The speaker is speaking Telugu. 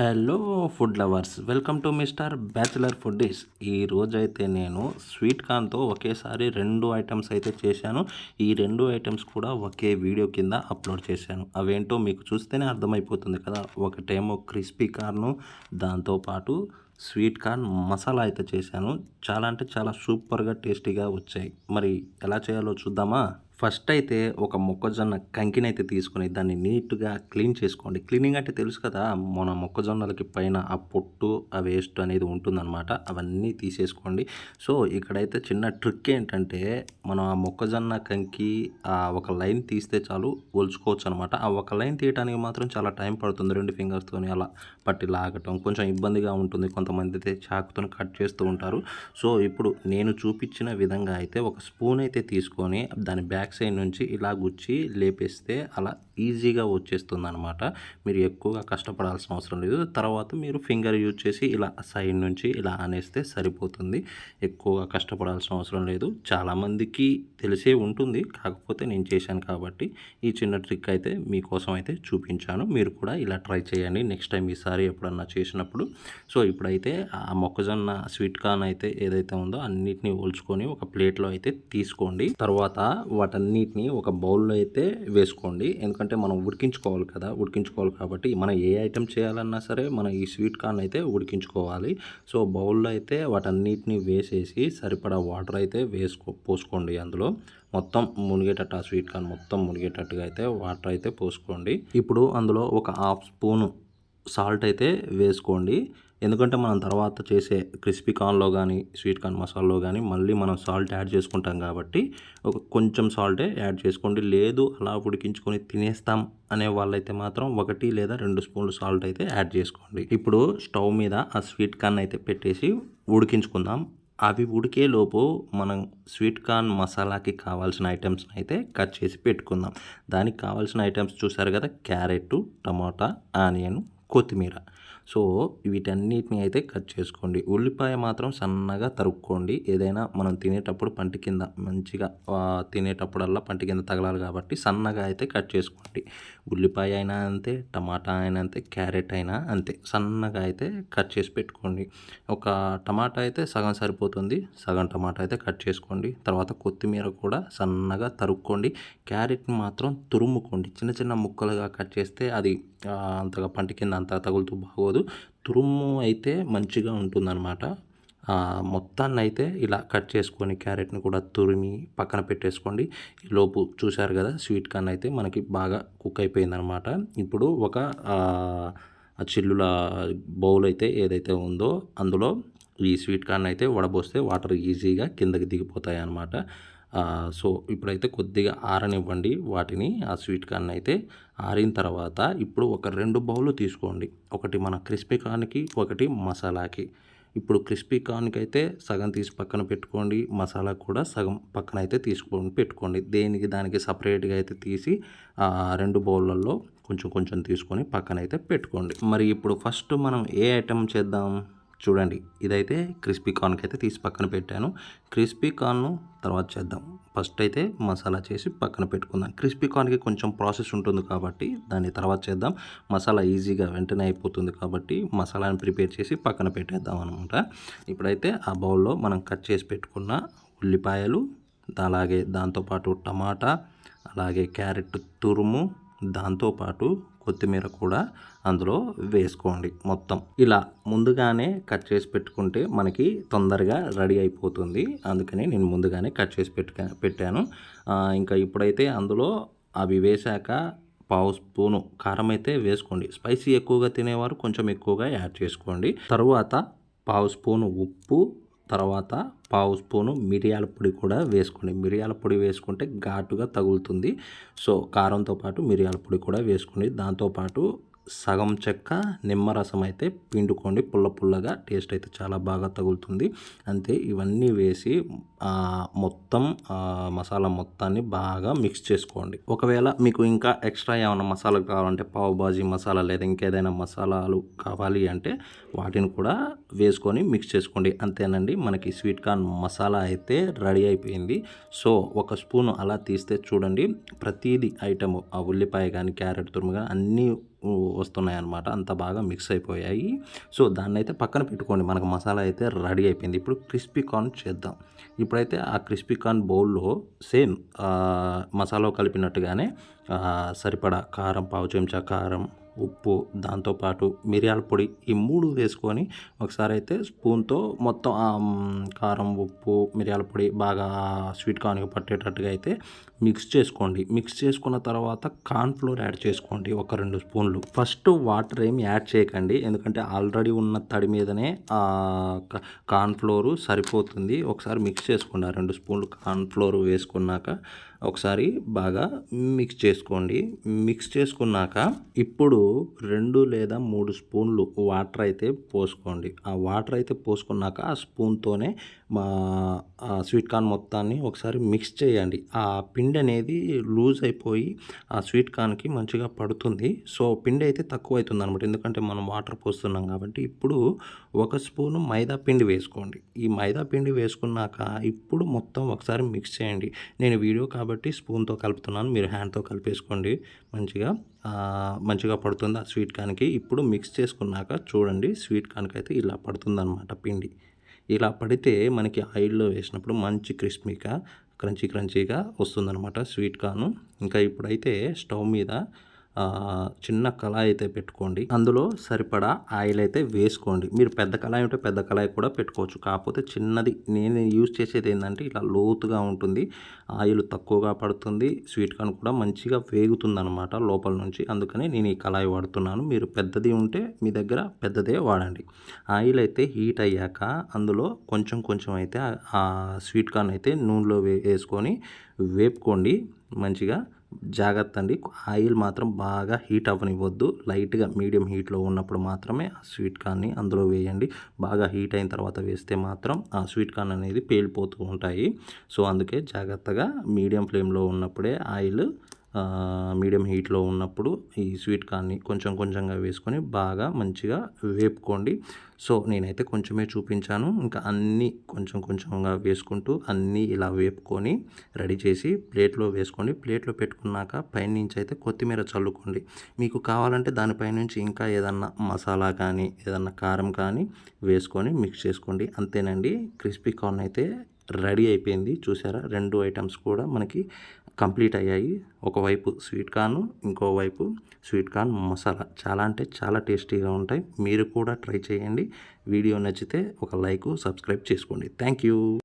Hello food lovers welcome to mister bachelor foodies. ఈ రోజైతే నేను స్వీట్ కార్న్తో ఒకేసారి రెండు ఐటమ్స్ అయితే చేశాను. ఈ రెండు ఐటమ్స్ కూడా ఒకే వీడియో కింద అప్లోడ్ చేశాను. అవేంటో మీకు చూస్తేనే అర్థమైపోతుంది కదా. ఒకటేమో క్రిస్పీ కార్ను దాంతోపాటు స్వీట్ కార్న్ మసాలా అయితే చేశాను. చాలా అంటే చాలా సూపర్గా టేస్టీగా వచ్చాయి. మరి ఎలా చేయాలో చూద్దామా? ఫస్ట్ అయితే ఒక మొక్కజొన్న కంకినైతే తీసుకొని దాన్ని నీట్గా క్లీన్ చేసుకోండి. క్లీనింగ్ అంటే తెలుసు కదా మన మొక్కజొన్నలకి పైన ఆ పొట్టు ఆ వేస్ట్ అనేది ఉంటుందన్నమాట. అవన్నీ తీసేసుకోండి. సో ఇక్కడైతే చిన్న ట్రిక్ ఏంటంటే మనం ఆ మొక్కజొన్న కంకి ఆ ఒక లైన్ తీస్తే చాలు ఒలుచుకోవచ్చు అనమాట ఆ ఒక లైన్ తీయడానికి మాత్రం చాలా టైం పడుతుంది. రెండు ఫింగర్స్తోని అలా పట్టి లాగటం. కొంచెం ఇబ్బందిగా ఉంటుంది. కొంత కొంతమంది అయితే చాకుతో కట్ చేస్తూ ఉంటారు. సో ఇప్పుడు నేను చూపించిన విధంగా అయితే ఒక స్పూన్ అయితే తీసుకొని దాని బ్యాక్ సైడ్ నుంచి ఇలా గుచ్చి లేపేస్తే అలా ఈజీగా వచ్చేస్తుంది అనమాట మీరు ఎక్కువగా కష్టపడాల్సిన అవసరం లేదు. తర్వాత మీరు ఫింగర్ యూజ్ చేసి ఇలా సైడ్ నుంచి ఇలా అనేస్తే సరిపోతుంది. ఎక్కువగా కష్టపడాల్సిన అవసరం లేదు. చాలామందికి తెలిసే ఉంటుంది. కాకపోతే నేను చేశాను కాబట్టి ఈ చిన్న ట్రిక్ అయితే మీకోసం అయితే చూపించాను. మీరు కూడా ఇలా ట్రై చేయండి. నెక్స్ట్ టైం ఈసారి ఎప్పుడన్నా చేసినప్పుడు. సో ఇప్పుడైతే ఆ మొక్కజొన్న స్వీట్ కార్న్ అయితే ఏదైతే ఉందో అన్నిటిని ఓల్చుకొని ఒక ప్లేట్లో అయితే తీసుకోండి. తర్వాత వాటన్నిటిని ఒక బౌల్లో అయితే వేసుకోండి. ఎందుకంటే మనం ఉడికించుకోవాలి కదా ఉడికించుకోవాలి కాబట్టి మనం ఏ ఐటెం చేయాలన్నా సరే మనం ఈ స్వీట్ కార్న్ అయితే ఉడికించుకోవాలి. సో బౌల్లో అయితే వాటన్నిటిని వేసేసి సరిపడా వాటర్ అయితే వేసుకో పోసుకోండి అందులో. మొత్తం మునిగేటట్టు ఆ స్వీట్ కార్న్ మొత్తం మునిగేటట్టుగా అయితే వాటర్ అయితే పోసుకోండి. ఇప్పుడు అందులో ఒక హాఫ్ స్పూను సాల్ట్ అయితే వేసుకోండి. ఎందుకంటే మనం తర్వాత చేసే క్రిస్పీ కార్న్లో కానీ స్వీట్ కార్న్ మసాలాలో కానీ మళ్ళీ మనం సాల్ట్ యాడ్ చేసుకుంటాం కాబట్టి ఒక కొంచెం సాల్టే యాడ్ చేసుకోండి. లేదు అలా ఉడికించుకొని తినేస్తాం అనే వాళ్ళైతే మాత్రం ఒకటి లేదా రెండు స్పూన్లు సాల్ట్ అయితే యాడ్ చేసుకోండి. ఇప్పుడు స్టవ్ మీద ఆ స్వీట్ కార్న్ అయితే పెట్టేసి ఉడికించుకుందాం. అవి ఉడికేలోపు మనం స్వీట్ కార్న్ మసాలాకి కావాల్సిన ఐటమ్స్ని అయితే కట్ చేసి పెట్టుకుందాం. దానికి కావాల్సిన ఐటమ్స్ చూసారు కదా? క్యారెట్ టమాటా ఆనియన్ కొత్తిమీర. సో వీటన్నిటిని అయితే కట్ చేసుకోండి. ఉల్లిపాయ మాత్రం సన్నగా తరుక్కోండి. ఏదైనా మనం తినేటప్పుడు పంటి కింద మంచిగా తినేటప్పుడల్లా పంటి కింద తగలాలి కాబట్టి సన్నగా అయితే కట్ చేసుకోండి. ఉల్లిపాయ అయినా అంతే టమాటా అయినా అంతే క్యారెట్ అయినా అంతే. సన్నగా అయితే కట్ చేసి పెట్టుకోండి. ఒక టమాటా అయితే సగం సరిపోతుంది. సగం టమాటా అయితే కట్ చేసుకోండి. తర్వాత కొత్తిమీర కూడా సన్నగా తరుక్కోండి. క్యారెట్ని మాత్రం తురుముకోండి. చిన్న చిన్న ముక్కలుగా కట్ చేస్తే అది అంతగా పంటి కింద అంత తగులుతూ బాగోదు. తురుము అయితే మంచిగా ఉంటుందన్నమాట. మొత్తాన్ని అయితే ఇలా కట్ చేసుకొని క్యారెట్ని కూడా తురిమి పక్కన పెట్టేసుకోండి. లోపు చూశారు కదా స్వీట్ కార్న్ అయితే మనకి బాగా కుక్ అయిపోయిందనమాట ఇప్పుడు ఒక చిల్లుల బౌల్ అయితే ఏదైతే ఉందో అందులో ఈ స్వీట్ కార్న్ అయితే వడబోస్తే వాటర్ ఈజీగా కిందకి దిగిపోతాయి అన్నమాట సో ఇప్పుడైతే కొద్దిగా ఆరనివ్వండి వాటిని ఆ స్వీట్ కార్న్ అయితే ఆరిన తర్వాత ఇప్పుడు ఒక రెండు బౌలు తీసుకోండి. ఒకటి మన క్రిస్పీ కార్న్కి ఒకటి మసాలాకి. ఇప్పుడు క్రిస్పీ కార్న్కి అయితే సగం తీసి పక్కన పెట్టుకోండి. మసాలా కూడా సగం పక్కన అయితే తీసుకొని పెట్టుకోండి. దేనికి దానికి సపరేట్గా అయితే తీసి రెండు బౌళ్ళల్లో కొంచెం కొంచెం తీసుకొని పక్కన అయితే పెట్టుకోండి. మరి ఇప్పుడు ఫస్ట్ మనం ఏ ఐటెం చేద్దాం? చూడండి ఇదైతే క్రిస్పీ కార్న్కి అయితే తీసి పక్కన పెట్టాను. క్రిస్పీ కార్న్ తర్వాత చేద్దాం. ఫస్ట్ అయితే మసాలా చేసి పక్కన పెట్టుకుందాం. క్రిస్పీ కార్న్కి కొంచెం ప్రాసెస్ ఉంటుంది కాబట్టి దాన్ని తర్వాత చేద్దాం. మసాలా ఈజీగా వెంటనే అయిపోతుంది కాబట్టి మసాలాని ప్రిపేర్ చేసి పక్కన పెట్టేద్దాం అనమాట ఇప్పుడైతే ఆ బౌల్లో మనం కట్ చేసి పెట్టుకున్న ఉల్లిపాయలు అలాగే దాంతోపాటు టమాటా అలాగే క్యారెట్ తురుము దాంతోపాటు కొత్తిమీర కూడా అందులో వేసుకోండి మొత్తం. ఇలా ముందుగానే కట్ చేసి పెట్టుకుంటే మనకి తొందరగా రెడీ అయిపోతుంది. అందుకని నేను ముందుగానే కట్ చేసి పెట్టు పెట్టాను. ఇంకా ఇప్పుడైతే అందులో అవి వేశాక పావు స్పూను కారం అయితే వేసుకోండి. స్పైసీ ఎక్కువగా తినేవారు కొంచెం ఎక్కువగా యాడ్ చేసుకోండి. తరువాత పావు స్పూను ఉప్పు తర్వాత పావు స్పూను మిరియాల పొడి కూడా వేసుకోండి. మిరియాల పొడి వేసుకుంటే ఘాటుగా తగులుతుంది. సో కారంతో పాటు మిరియాల పొడి కూడా వేసుకోండి. దాంతోపాటు సగం చెక్క నిమ్మరసం అయితే పిండుకోండి. పుల్ల పుల్లగా టేస్ట్ అయితే చాలా బాగా తగులుతుంది. అంతే ఇవన్నీ వేసి మొత్తం మసాలా మొత్తాన్ని బాగా మిక్స్ చేసుకోండి. ఒకవేళ మీకు ఇంకా ఎక్స్ట్రా ఏమైనా మసాలా కావాలంటే పావు బాజీ మసాలా లేదా ఇంకేదైనా మసాలాలు కావాలి అంటే వాటిని కూడా వేసుకొని మిక్స్ చేసుకోండి. అంతేనండి మనకి స్వీట్ కార్న్ మసాలా అయితే రెడీ అయిపోయింది. సో ఒక స్పూన్ అలా తీస్తే చూడండి ప్రతిదీ ఐటమ్ ఆ ఉల్లిపాయ కానీ క్యారెట్ తురుము కానీ అన్నీ వస్తున్నాయి అనమాట అంత బాగా మిక్స్ అయిపోయాయి. సో దాన్ని అయితే పక్కన పెట్టుకోండి. మనకు మసాలా అయితే రెడీ అయిపోయింది. ఇప్పుడు క్రిస్పీ కార్న్ చేద్దాం. ఇప్పుడైతే ఆ క్రిస్పీ కార్న్ బౌల్లో సేమ్ మసాలా కలిపినట్టుగానే సరిపడా కారం పావు చెంచా కారం ఉప్పు దాంతోపాటు మిరియాల పొడి ఈ మూడు వేసుకొని ఒకసారి అయితే స్పూన్తో మొత్తం కారం ఉప్పు మిరియాల పొడి బాగా స్వీట్ కార్న్కి పట్టేటట్టుగా అయితే మిక్స్ చేసుకోండి. మిక్స్ చేసుకున్న తర్వాత కార్న్ఫ్లోర్ యాడ్ చేసుకోండి ఒక రెండు స్పూన్లు. ఫస్ట్ వాటర్ ఏమి యాడ్ చేయకండి. ఎందుకంటే ఆల్రెడీ ఉన్న తడి మీదనే కార్న్ఫ్లోరు ఫ్లోరు సరిపోతుంది. ఒకసారి మిక్స్ చేసుకోండి రెండు స్పూన్లు కార్న్ఫ్లోర్ వేసుకున్నాక ఒకసారి బాగా మిక్స్ చేసుకోండి. మిక్స్ చేసుకున్నాక ఇప్పుడు రెండు లేదా మూడు స్పూన్లు వాటర్ అయితే పోసుకోండి. ఆ వాటర్ అయితే పోసుకున్నాక ఆ స్పూన్తోనే మా స్వీట్ కార్న్ మొత్తాన్ని ఒకసారి మిక్స్ చేయండి. ఆ పిండి అనేది లూజ్ అయిపోయి ఆ స్వీట్ కార్న్కి మంచిగా పడుతుంది. సో పిండి అయితే తక్కువ అవుతుంది అనమాట ఎందుకంటే మనం వాటర్ పోస్తున్నాం కాబట్టి ఇప్పుడు ఒక స్పూను మైదా పిండి వేసుకోండి. ఈ మైదా పిండి వేసుకున్నాక ఇప్పుడు మొత్తం ఒకసారి మిక్స్ చేయండి. నేను వీడియో కాబట్టి స్పూన్తో కలుపుతున్నాను. మీరు హ్యాండ్తో కలిపేసుకోండి. మంచిగా మంచిగా పడుతుంది ఆ స్వీట్ కార్న్కి. ఇప్పుడు మిక్స్ చేసుకున్నాక చూడండి స్వీట్ కార్న్కి అయితే ఇలా పడుతుంది పిండి. ఇలా పడితే మనకి ఆయిల్లో వేసినప్పుడు మంచి క్రిస్పీగా క్రంచీ క్రంచీగా వస్తుందన్నమాట స్వీట్ కార్న్. ఇంకా ఇప్పుడైతే స్టవ్ మీద చిన్న కళాయి అయితే పెట్టుకోండి. అందులో సరిపడా ఆయిల్ అయితే వేసుకోండి. మీరు పెద్ద కళాయి ఉంటే పెద్ద కళాయి కూడా పెట్టుకోవచ్చు. కాకపోతే చిన్నది నేను యూజ్ చేసేది ఏంటంటే ఇలా లోతుగా ఉంటుంది. ఆయిల్ తక్కువగా పడుతుంది. స్వీట్ కార్న్ కూడా మంచిగా వేగుతుంది అనమాట లోపల నుంచి. అందుకని నేను ఈ కళాయి వాడుతున్నాను. మీరు పెద్దది ఉంటే మీ దగ్గర పెద్దదే వాడండి. ఆయిల్ అయితే హీట్ అయ్యాక అందులో కొంచెం కొంచెం అయితే ఆ- స్వీట్ కార్న్ అయితే నూనెలో వే వేసుకొని వేపుకోండి. మంచిగా జాగ్రత్త అండి ఆయిల్ మాత్రం బాగా హీట్ అవ్వనివ్వద్దు. లైట్గా మీడియం హీట్లో ఉన్నప్పుడు మాత్రమే ఆ స్వీట్ కార్న్ని అందులో వేయండి. బాగా హీట్ అయిన తర్వాత వేస్తే మాత్రం ఆ స్వీట్ కార్న్ అనేది పేలిపోతూ ఉంటాయి. సో అందుకే జాగ్రత్తగా మీడియం ఫ్లేమ్లో ఉన్నప్పుడే ఆయిల్ మీడియం హీట్లో ఉన్నప్పుడు ఈ స్వీట్ కార్న్ని కొంచెం కొంచెంగా వేసుకొని బాగా మంచిగా వేపుకోండి. సో నేనైతే కొంచెమే చూపించాను. ఇంకా అన్నీ కొంచెం కొంచెంగా వేసుకుంటూ అన్నీ ఇలా వేపుకొని రెడీ చేసి ప్లేట్లో వేసుకోండి. ప్లేట్లో పెట్టుకున్నాక పైనుంచి అయితే కొత్తిమీర చల్లుకోండి. మీకు కావాలంటే దానిపై నుంచి ఇంకా ఏదన్నా మసాలా కానీ ఏదన్నా కారం కానీ వేసుకొని మిక్స్ చేసుకోండి. అంతేనండి. క్రిస్పీ కార్న్ అయితే రెడీ అయిపోయింది. చూసారా? రెండు ఐటమ్స్ కూడా మనకి కంప్లీట్ అయ్యాయి. ఒకవైపు స్వీట్ కార్న్ ఇంకోవైపు స్వీట్ కార్న్ మసాలా. చాలా అంటే చాలా టేస్టీగా ఉంటాయి. మీరు కూడా ట్రై చేయండి. వీడియో నచ్చితే ఒక లైక్ సబ్స్క్రైబ్ చేసుకోండి. Thank you.